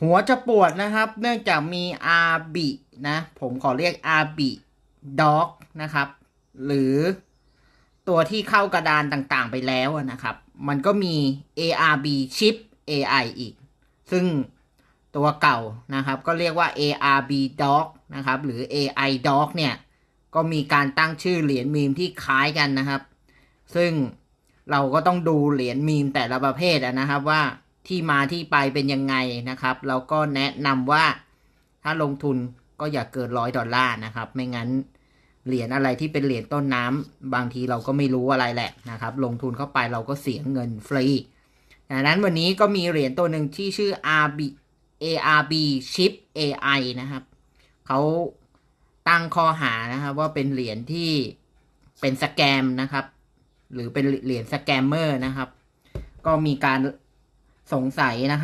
หัวจะปวดนะครับ เนื่องจากมีอาบินะ ผมขอเรียกอาบิด็อกนะครับ หรือตัวที่เข้ากระดานต่างๆไปแล้วนะครับ มันก็มี ARB chip AI อีก ซึ่งตัวเก่านะครับ ก็เรียกว่า ARB Dog นะครับ หรือ AI Dog เนี่ย ก็มีการตั้งชื่อเหรียญมีมที่คล้ายกันนะครับ ซึ่งเราก็ต้องดูเหรียญมีมแต่ละประเภทนะครับว่า ที่มาที่ไปเป็นยังไงนะครับแล้วก็แนะนำว่าถ้าลงทุนก็อย่าเกินร้อยดอลลาร์นะครับ ไม่งั้นเหรียญอะไรที่เป็นเหรียญต้นน้ำบางทีเราก็ไม่รู้อะไรแหละนะครับ ลงทุนเข้าไปเราก็เสียเงินฟรีดังนั้นวันนี้ก็มีเหรียญตัวหนึ่งที่ชื่อ RB ARB Chip AI นะครับเขาตั้งข้อหานะครับว่าเป็นเหรียญที่เป็นสแกมนะครับ หรือเป็นเหรียญสแกมเมอร์นะครับ ก็มีการ สงสัยนะคะ